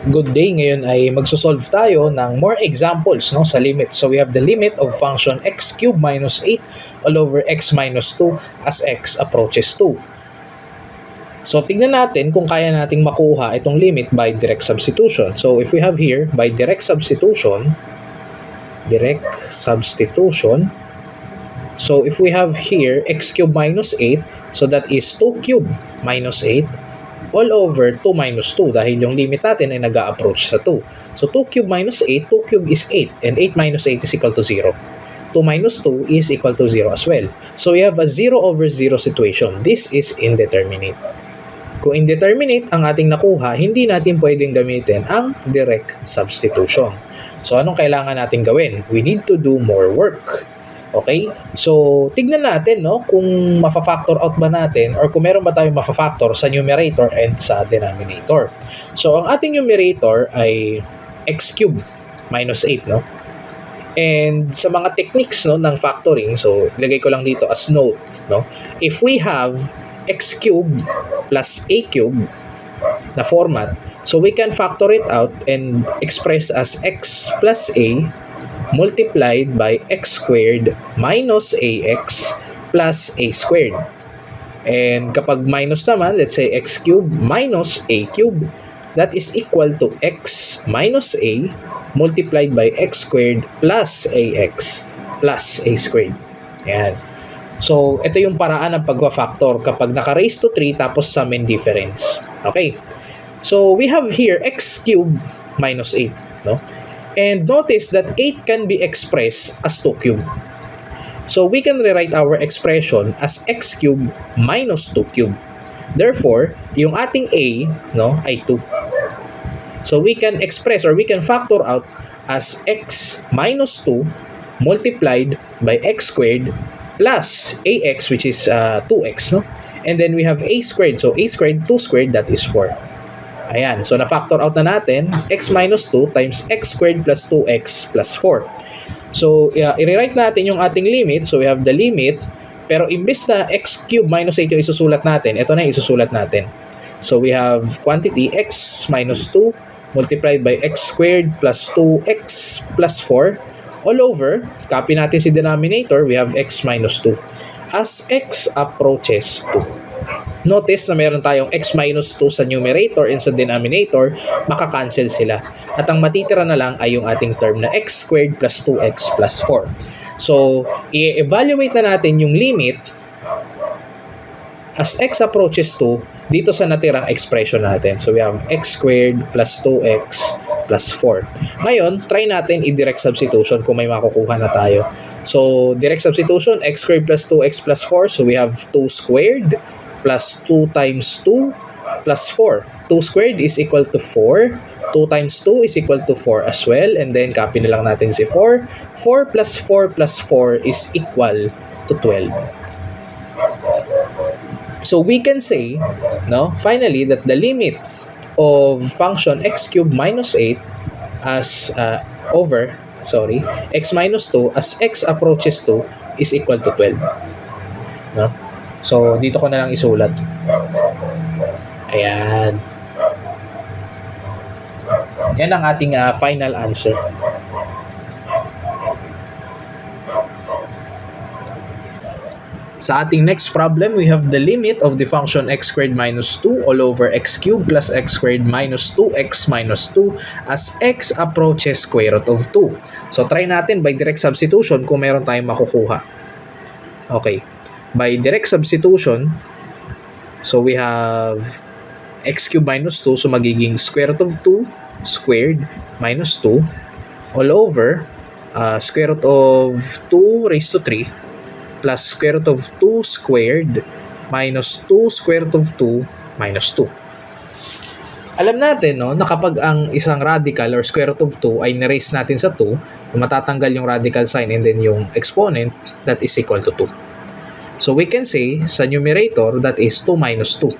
Good day, ngayon ay magsosolve tayo ng more examples no, sa limit. So we have the limit of function x cubed minus 8 all over x minus 2 as x approaches 2. So tignan natin kung kaya nating makuha itong limit by direct substitution. So if we have here, by direct substitution, direct substitution, so if we have here x cubed minus 8, so that is 2 cubed minus 8 all over 2 minus 2 dahil yung limit natin ay nag approach sa 2. So 2 cube minus 8, 2 cube is 8 and 8 minus 8 is equal to 0. 2 minus 2 is equal to 0 as well. So we have a 0 over 0 situation. This is indeterminate. Kung indeterminate ang ating nakuha, hindi natin pwedeng gamitin ang direct substitution. So anong kailangan natin gawin? We need to do more work. Okay? So, tignan natin no kung mafa-factor out ba natin or kung meron ba tayong mafa-factor sa numerator and sa denominator. So, ang ating numerator ay x cubed minus 8, no? And sa mga techniques no ng factoring, so ilagay ko lang dito as note, no? If we have x cubed plus a cubed na format, so we can factor it out and express as x plus a multiplied by x squared minus ax plus a squared. And kapag minus naman, let's say x cubed minus a cubed, that is equal to x minus a multiplied by x squared plus ax plus a squared. Ayan. So, ito yung paraan ng pagwa-factor kapag naka-raise to 3 tapos sum and difference. Okay. So, we have here x cubed minus 8. No? And notice that 8 can be expressed as 2 cubed. So we can rewrite our expression as x cubed minus 2 cubed. Therefore, yung ating a no, ay 2. So we can express or we can factor out as x minus 2 multiplied by x squared plus ax which is uh, 2x. No? And then we have a squared. So a squared, 2 squared, that is 4. Ayan, so na-factor out na natin, x minus 2 times x squared plus 2x plus 4. So, uh, i-rewrite natin yung ating limit. So, we have the limit, pero imbes na x cube minus 8 yung isusulat natin, ito na yung isusulat natin. So, we have quantity x minus 2 multiplied by x squared plus 2x plus 4 all over, copy natin si denominator, we have x minus 2. As x approaches 2. Notice na meron tayong x minus 2 sa numerator and sa denominator, makakancel sila. At ang matitira na lang ay yung ating term na x squared plus 2x plus 4. So, i-evaluate na natin yung limit as x approaches 2 dito sa natirang expression natin. So, we have x squared plus 2x plus 4. Ngayon, try natin i-direct substitution kung may makukuha na tayo. So, direct substitution, x squared plus 2x plus 4. So, we have 2 squared plus 2 times 2 plus 4. 2 squared is equal to 4. 2 times 2 is equal to 4 as well. And then, copy na lang natin si 4. 4 plus 4 plus 4 is equal to 12. So, we can say, no, finally, that the limit of function x cubed minus 8 as uh, over, sorry, x minus 2 as x approaches 2 is equal to 12. No? So, dito ko na lang isulat. Ayan. Yan ang ating uh, final answer. Sa ating next problem, we have the limit of the function x squared minus 2 all over x cubed plus x squared minus 2x minus 2 as x approaches square root of 2. So, try natin by direct substitution kung meron tayong makukuha. Okay by direct substitution, so we have x cubed minus 2, so magiging square root of 2 squared minus 2 all over uh, square root of 2 raised to 3 plus square root of 2 squared minus 2 square root of 2 minus 2. Alam natin no, na kapag ang isang radical or square root of 2 ay niraise natin sa 2, matatanggal yung radical sign and then yung exponent that is equal to 2. So we can say sa numerator that is 2 minus 2.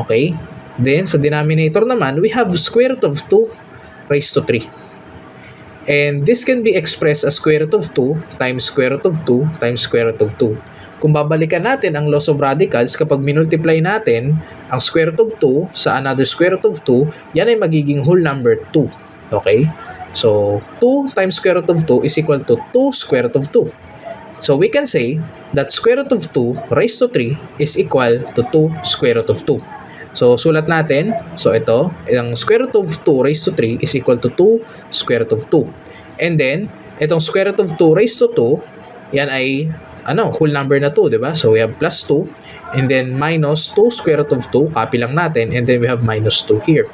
Okay? Then sa denominator naman, we have square root of 2 raised to 3. And this can be expressed as square root of 2 times square root of 2 times square root of 2. kung babalikan natin ang laws of radicals, kapag minultiply natin ang square root of 2 sa another square root of 2, yan ay magiging whole number 2. Okay? So, 2 times square root of 2 is equal to 2 square root of 2. So, we can say that square root of 2 raised to 3 is equal to 2 square root of 2. So, sulat natin. So, ito, ang square root of 2 raised to 3 is equal to 2 square root of 2. And then, itong square root of 2 raised to 2, yan ay, ano, whole number na 2, di ba? So, we have plus 2, and then minus 2 square root of 2, copy lang natin, and then we have minus 2 here.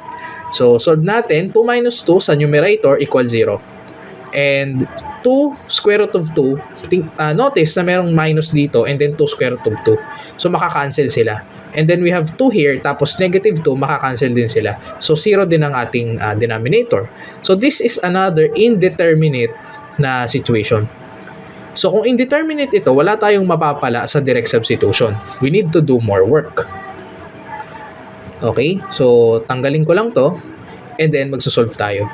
So, solve natin, 2 minus 2 sa numerator equal 0. And 2 square root of 2, think, uh, notice na merong minus dito and then 2 square root of 2. So makakancel sila. And then we have 2 here, tapos negative 2, makakancel din sila. So 0 din ang ating uh, denominator. So this is another indeterminate na situation. So kung indeterminate ito, wala tayong mapapala sa direct substitution. We need to do more work. Okay? So tanggalin ko lang to and then magsosolve tayo.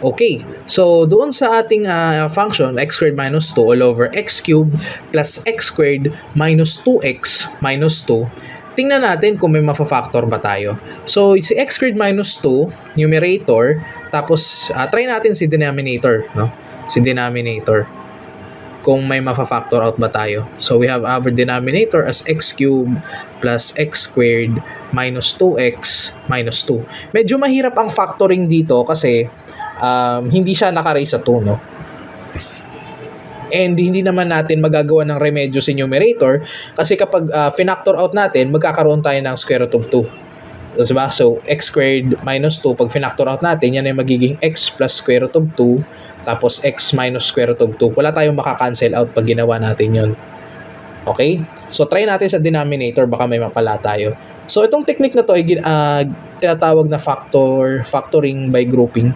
Okay, so doon sa ating uh, function x squared minus 2 all over x cubed plus x squared minus 2x minus 2, tingnan natin kung may mafa-factor ba tayo. So, si x squared minus 2, numerator, tapos uh, try natin si denominator, no? Si denominator. Kung may mafa-factor out ba tayo. So, we have our denominator as x cubed plus x squared minus 2x minus 2. Medyo mahirap ang factoring dito kasi um, hindi siya naka-raise sa 2, no? And hindi naman natin magagawa ng remedyo sa numerator kasi kapag uh, finactor out natin, magkakaroon tayo ng square root of 2. Diba? So, x squared minus 2, pag finactor out natin, yan ay magiging x plus square root of 2, tapos x minus square root of 2. Wala tayong makakancel out pag ginawa natin yon Okay? So, try natin sa denominator, baka may mapala tayo. So, itong technique na to ay uh, tinatawag na factor, factoring by grouping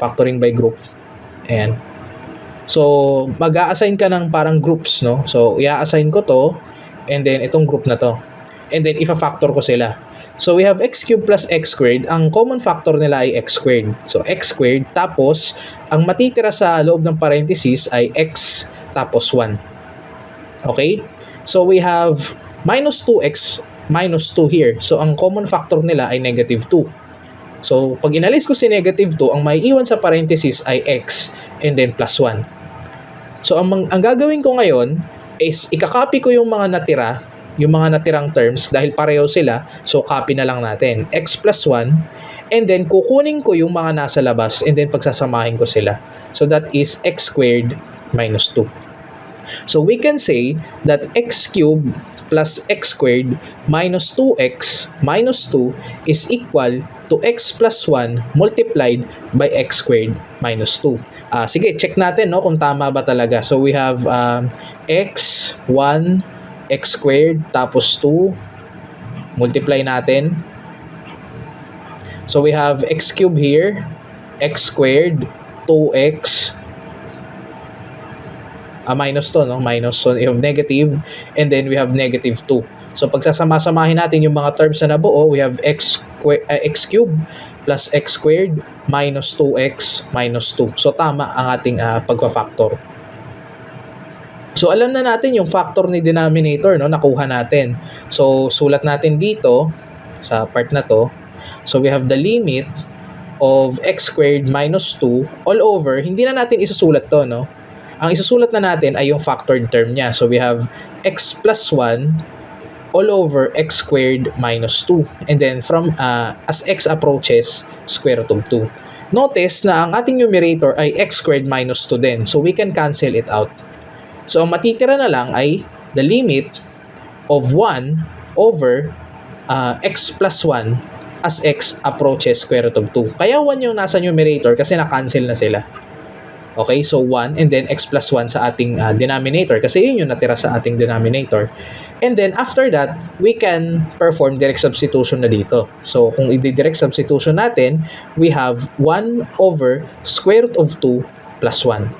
factoring by group. Ayan. So, mag-a-assign ka ng parang groups, no? So, i-assign ko to, and then itong group na to. And then, ifa-factor ko sila. So, we have x cubed plus x squared. Ang common factor nila ay x squared. So, x squared. Tapos, ang matitira sa loob ng parenthesis ay x tapos 1. Okay? So, we have minus 2x minus 2 here. So, ang common factor nila ay negative 2. So, pag inalis ko si negative 2, ang may iwan sa parenthesis ay x and then plus 1. So, ang, ang gagawin ko ngayon is ikakopy ko yung mga natira, yung mga natirang terms dahil pareho sila. So, copy na lang natin. x plus 1 and then kukunin ko yung mga nasa labas and then pagsasamahin ko sila. So, that is x squared minus 2. So, we can say that x cubed plus x squared minus 2x minus 2 is equal to x plus 1 multiplied by x squared minus 2. Uh, ah, sige, check natin no, kung tama ba talaga. So we have um, x, 1, x squared, tapos 2. Multiply natin. So we have x cubed here, x squared, 2x, uh, minus to, no? Minus, so have negative, and then we have negative 2. So, pagsasama-samahin natin yung mga terms na nabuo, we have x, uh, x cubed plus x squared minus 2x minus 2. So, tama ang ating uh, pagpa-factor. So, alam na natin yung factor ni denominator, no? Nakuha natin. So, sulat natin dito sa part na to. So, we have the limit of x squared minus 2 all over. Hindi na natin isusulat to, no? Ang isusulat na natin ay yung factored term niya. So we have x plus 1 all over x squared minus 2. And then from uh, as x approaches square root of 2. Notice na ang ating numerator ay x squared minus 2 din. So we can cancel it out. So ang matitira na lang ay the limit of 1 over uh, x plus 1 as x approaches square root of 2. Kaya 1 yung nasa numerator kasi na-cancel na sila. Okay, so 1 and then x plus 1 sa ating uh, denominator kasi yun yung natira sa ating denominator. And then after that, we can perform direct substitution na dito. So kung i-direct substitution natin, we have 1 over square root of 2 plus 1.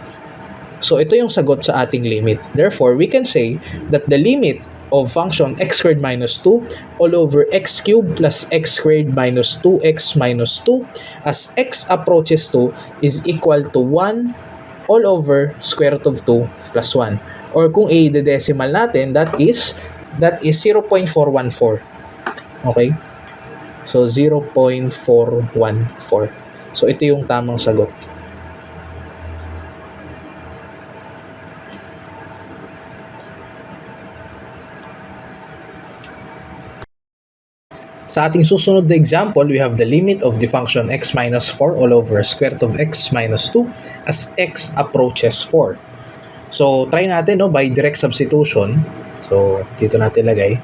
So ito yung sagot sa ating limit. Therefore, we can say that the limit of function x squared minus 2 all over x cubed plus x squared minus 2x minus 2 as x approaches 2 is equal to 1 all over square root of 2 plus 1. Or kung i-decimal natin, that is that is 0.414. Okay? So 0.414. So ito yung tamang sagot. Sa ating susunod na example, we have the limit of the function x minus 4 all over square root of x minus 2 as x approaches 4. So, try natin no, by direct substitution. So, dito natin lagay.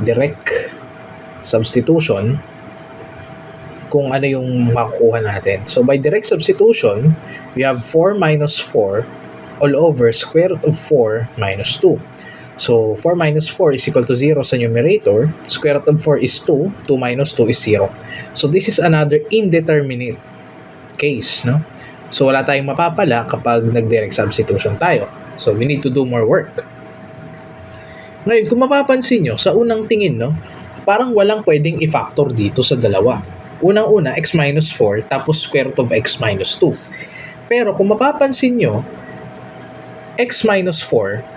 Direct substitution kung ano yung makukuha natin. So, by direct substitution, we have 4 minus 4 all over square root of 4 minus 2. So, 4 minus 4 is equal to 0 sa numerator. Square root of 4 is 2. 2 minus 2 is 0. So, this is another indeterminate case. No? So, wala tayong mapapala kapag nag-direct substitution tayo. So, we need to do more work. Ngayon, kung mapapansin nyo, sa unang tingin, no, parang walang pwedeng i-factor dito sa dalawa. Unang-una, x minus 4, tapos square root of x minus 2. Pero kung mapapansin nyo, x minus 4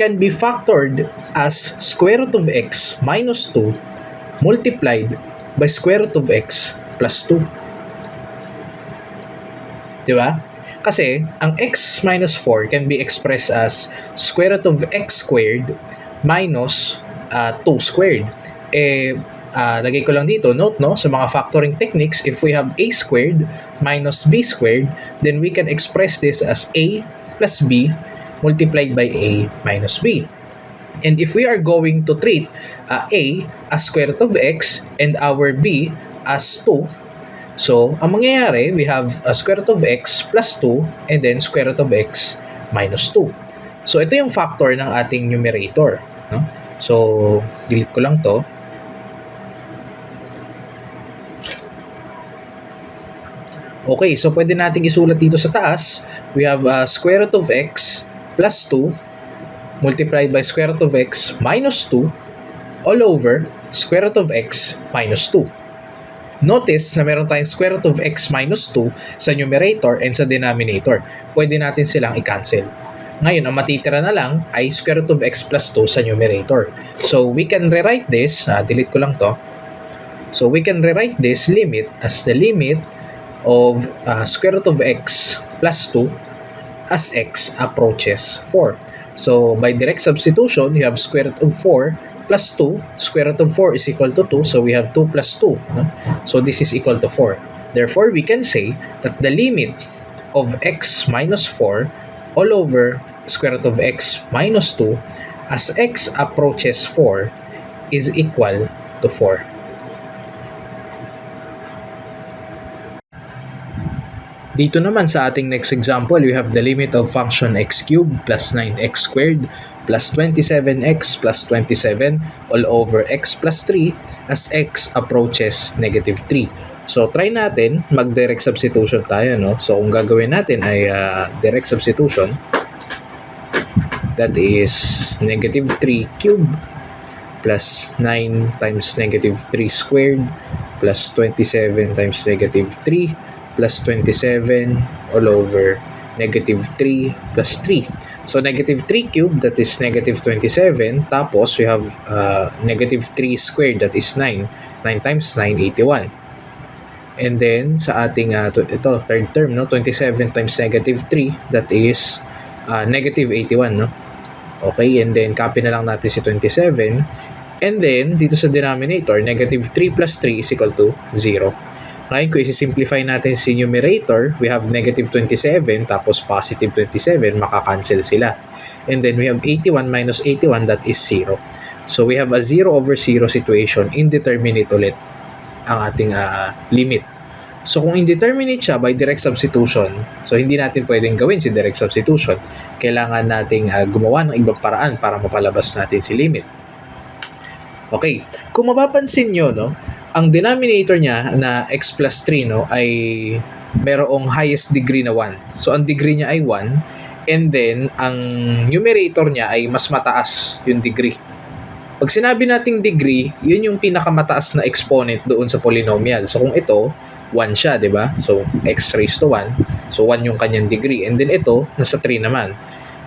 can be factored as square root of x minus 2 multiplied by square root of x plus 2. Di ba? Kasi, ang x minus 4 can be expressed as square root of x squared minus uh, 2 squared. Eh, uh, lagay ko lang dito, note no, sa mga factoring techniques, if we have a squared minus b squared, then we can express this as a plus b multiplied by a minus b. And if we are going to treat uh, a as square root of x and our b as 2, so ang mangyayari, we have a square root of x plus 2 and then square root of x minus 2. So ito yung factor ng ating numerator. No? So, delete ko lang to. Okay, so pwede nating isulat dito sa taas. We have uh, square root of x plus 2 multiplied by square root of x minus 2 all over square root of x minus 2. Notice na meron tayong square root of x minus 2 sa numerator and sa denominator. Pwede natin silang i-cancel. Ngayon, ang matitira na lang ay square root of x plus 2 sa numerator. So, we can rewrite this, uh, delete ko lang to. So, we can rewrite this limit as the limit of uh, square root of x plus 2 as x approaches 4. So, by direct substitution, you have square root of 4 plus 2. Square root of 4 is equal to 2. So, we have 2 plus 2. No? So, this is equal to 4. Therefore, we can say that the limit of x minus 4 all over square root of x minus 2 as x approaches 4 is equal to 4. Dito naman sa ating next example, we have the limit of function x cubed plus 9x squared plus 27x plus 27 all over x plus 3 as x approaches negative 3. So, try natin mag-direct substitution tayo. No? So, kung gagawin natin ay uh, direct substitution, that is negative 3 cubed plus 9 times negative 3 squared plus 27 times negative 3 plus 27 all over negative 3 plus 3. So, negative 3 cubed, that is negative 27. Tapos, we have uh, negative 3 squared, that is 9. 9 times 9, 81. And then, sa ating, uh, to, ito, third term, no? 27 times negative 3, that is uh, negative 81, no? Okay, and then, copy na lang natin si 27. And then, dito sa denominator, negative 3 plus 3 is equal to 0. Ngayon, kung isi-simplify natin si numerator, we have negative 27 tapos positive 27, makakancel sila. And then we have 81 minus 81, that is 0. So we have a 0 over 0 situation, indeterminate ulit ang ating uh, limit. So kung indeterminate siya by direct substitution, so hindi natin pwedeng gawin si direct substitution. Kailangan nating uh, gumawa ng ibang paraan para mapalabas natin si limit. Okay, kung mapapansin nyo, no, ang denominator niya na x plus 3 no, ay merong highest degree na 1. So, ang degree niya ay 1. and then ang numerator niya ay mas mataas yung degree. Pag sinabi nating degree, yun yung pinakamataas na exponent doon sa polynomial. So kung ito, 1 siya, di ba? So x raised to 1. So 1 yung kanyang degree. And then ito, nasa 3 naman.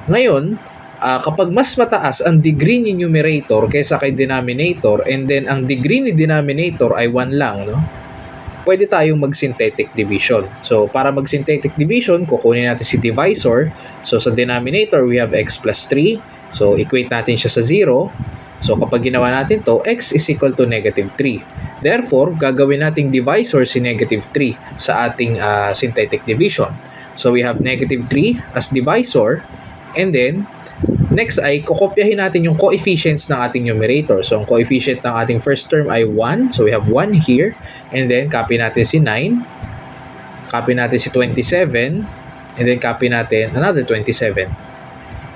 Ngayon, ah, kapag mas mataas ang degree ni numerator kaysa kay denominator and then ang degree ni denominator ay 1 lang, no? pwede tayong mag-synthetic division. So, para mag-synthetic division, kukunin natin si divisor. So, sa denominator, we have x plus 3. So, equate natin siya sa 0. So, kapag ginawa natin to, x is equal to negative 3. Therefore, gagawin nating divisor si negative 3 sa ating ah, synthetic division. So, we have negative 3 as divisor. And then, next ay kokopyahin natin yung coefficients ng ating numerator. So, ang coefficient ng ating first term ay 1. So, we have 1 here. And then, copy natin si 9. Copy natin si 27. And then, copy natin another 27.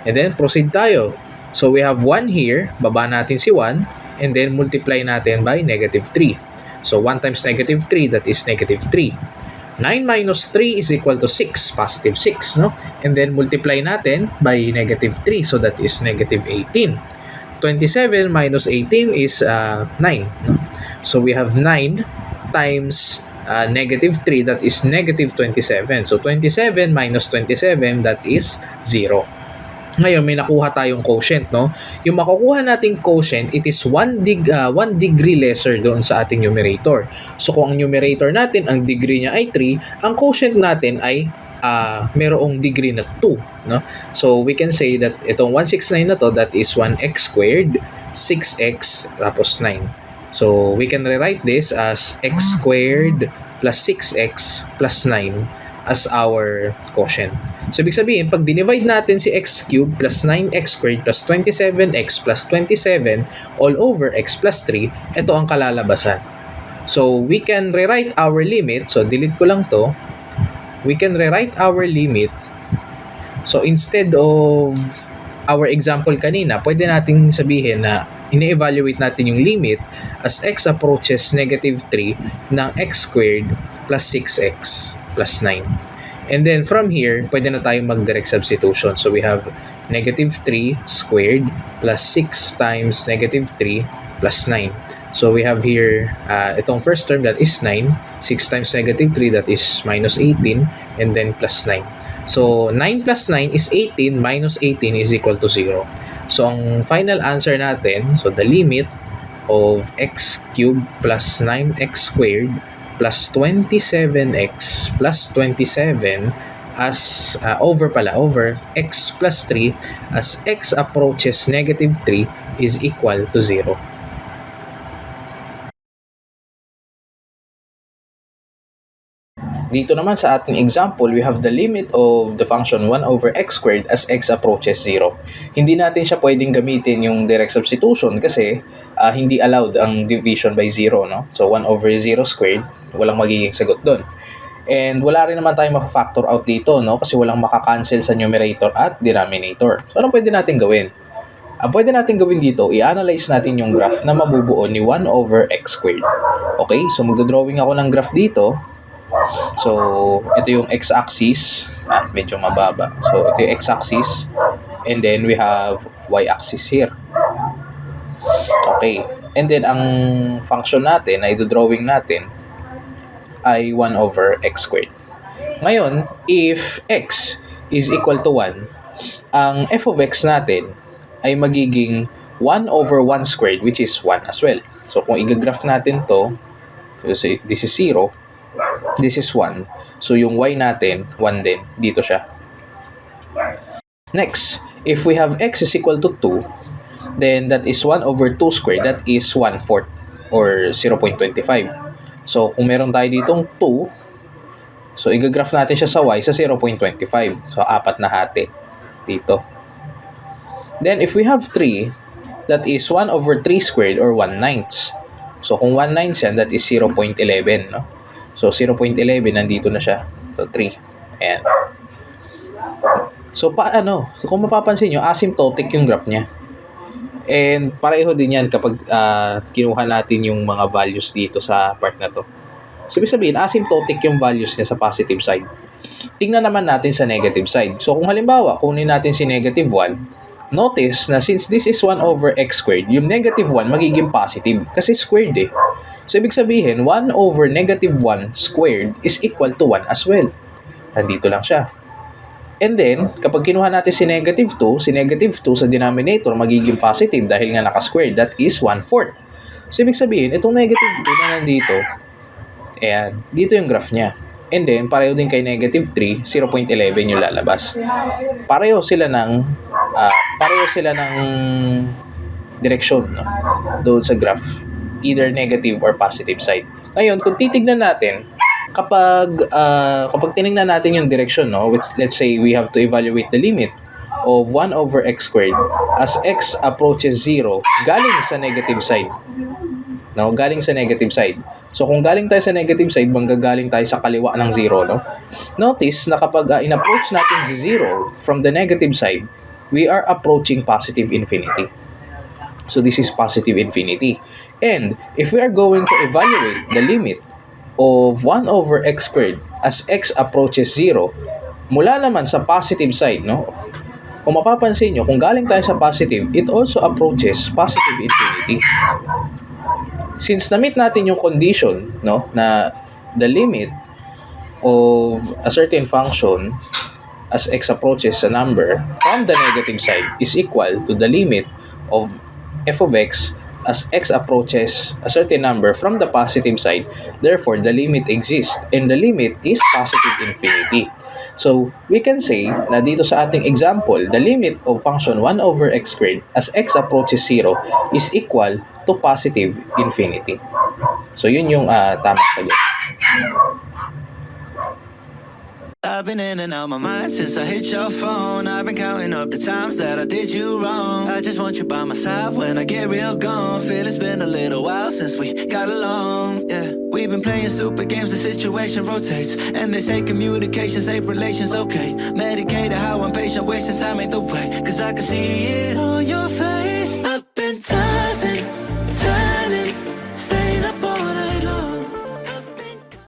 And then, proceed tayo. So, we have 1 here. Baba natin si 1. And then, multiply natin by negative 3. So, 1 times negative 3, that is negative 3. 9 minus 3 is equal to 6, positive 6, no? And then, multiply natin by negative 3, so that is negative 18. 27 minus 18 is uh, 9, no? So, we have 9 times uh, negative 3, that is negative 27. So, 27 minus 27, that is 0. Ngayon, may nakuha tayong quotient, no? Yung makukuha nating quotient, it is 1 dig, uh, 1 degree lesser doon sa ating numerator. So, kung ang numerator natin, ang degree niya ay 3, ang quotient natin ay uh, merong degree na 2, no? So, we can say that itong 169 na to, that is 1x squared, 6x, tapos 9. So, we can rewrite this as x squared plus 6x plus 9 as our quotient. So, ibig sabihin, pag dinivide natin si x cubed plus 9x squared plus 27x plus 27 all over x plus 3, ito ang kalalabasan. So, we can rewrite our limit. So, delete ko lang to. We can rewrite our limit. So, instead of our example kanina, pwede nating sabihin na ini-evaluate natin yung limit as x approaches negative 3 ng x squared plus 6x plus 9. And then from here, pwede na tayong mag-direct substitution. So we have negative 3 squared plus 6 times negative 3 plus 9. So we have here, uh, itong first term that is 9, 6 times negative 3 that is minus 18, and then plus 9. So 9 plus 9 is 18, minus 18 is equal to 0. So ang final answer natin, so the limit of x cubed plus 9x squared plus 27x plus 27 as uh, over pala over x plus 3 as x approaches negative 3 is equal to 0. Dito naman sa ating example, we have the limit of the function 1 over x squared as x approaches 0. Hindi natin siya pwedeng gamitin yung direct substitution kasi uh, hindi allowed ang division by 0. No? So 1 over 0 squared, walang magiging sagot doon. And wala rin naman tayong maka-factor out dito no? kasi walang makakancel sa numerator at denominator. So anong pwede natin gawin? Ang pwede natin gawin dito, i-analyze natin yung graph na mabubuo ni 1 over x squared. Okay, so magdodrawing ako ng graph dito. So, ito yung x-axis. Ah, medyo mababa. So, ito yung x-axis. And then, we have y-axis here. Okay. And then, ang function natin, na drawing natin, ay 1 over x squared. Ngayon, if x is equal to 1, ang f of x natin ay magiging 1 over 1 squared, which is 1 as well. So, kung i-graph natin to, this is 0, This is 1. So, yung y natin, 1 din. Dito siya. Next, if we have x is equal to 2, then that is 1 over 2 squared. That is 1 fourth or 0.25. So, kung meron tayo ditong 2, so, i-graph natin siya sa y sa 0.25. So, apat na hati dito. Then, if we have 3, that is 1 over 3 squared or 1 ninth. So, kung 1 ninth yan, that is 0.11, no? So, 0.11, nandito na siya. So, 3. Ayan. So, paano? So, kung mapapansin nyo, asymptotic yung graph niya. And pareho din yan kapag uh, kinuha natin yung mga values dito sa part na to. So, ibig sabihin, asymptotic yung values niya sa positive side. Tingnan naman natin sa negative side. So kung halimbawa, kunin natin si negative 1, notice na since this is 1 over x squared, yung negative 1 magiging positive kasi squared eh. So ibig sabihin, 1 over negative 1 squared is equal to 1 as well. Nandito lang siya. And then, kapag kinuha natin si negative 2, si negative 2 sa denominator magiging positive dahil nga naka-squared. That is 1 fourth. So, ibig sabihin, itong negative 2 na nandito, ayan, dito yung graph niya. And then, pareho din kay negative 3, 0.11 yung lalabas. Pareho sila ng, ah, pareho sila ng direksyon no? doon sa graph. Either negative or positive side. Ngayon, kung titignan natin, kapag ah, kapag tiningnan natin yung direction, no, which let's say we have to evaluate the limit of 1 over x squared as x approaches 0 galing sa negative side. No, galing sa negative side. So kung galing tayo sa negative side, manggagaling tayo sa kaliwa ng 0, no? Notice na kapag ah, in-approach natin si 0 from the negative side, we are approaching positive infinity. So this is positive infinity. And if we are going to evaluate the limit of 1 over x squared as x approaches 0, mula naman sa positive side, no? Kung mapapansin nyo, kung galing tayo sa positive, it also approaches positive infinity. Since na-meet natin yung condition, no, na the limit of a certain function as x approaches a number from the negative side is equal to the limit of f of x as x approaches a certain number from the positive side. Therefore, the limit exists and the limit is positive infinity. So, we can say na dito sa ating example, the limit of function 1 over x squared as x approaches 0 is equal to positive infinity. So, yun yung ah, tamang sagot. I've been in and out my mind since I hit your phone. I've been counting up the times that I did you wrong. I just want you by my side when I get real gone. Feel it's been a little while since we got along. Yeah, we've been playing stupid games. The situation rotates, and they say communication safe relations okay. Medicated how I'm patient, wasting time ain't the way. Cause I can see it on your face.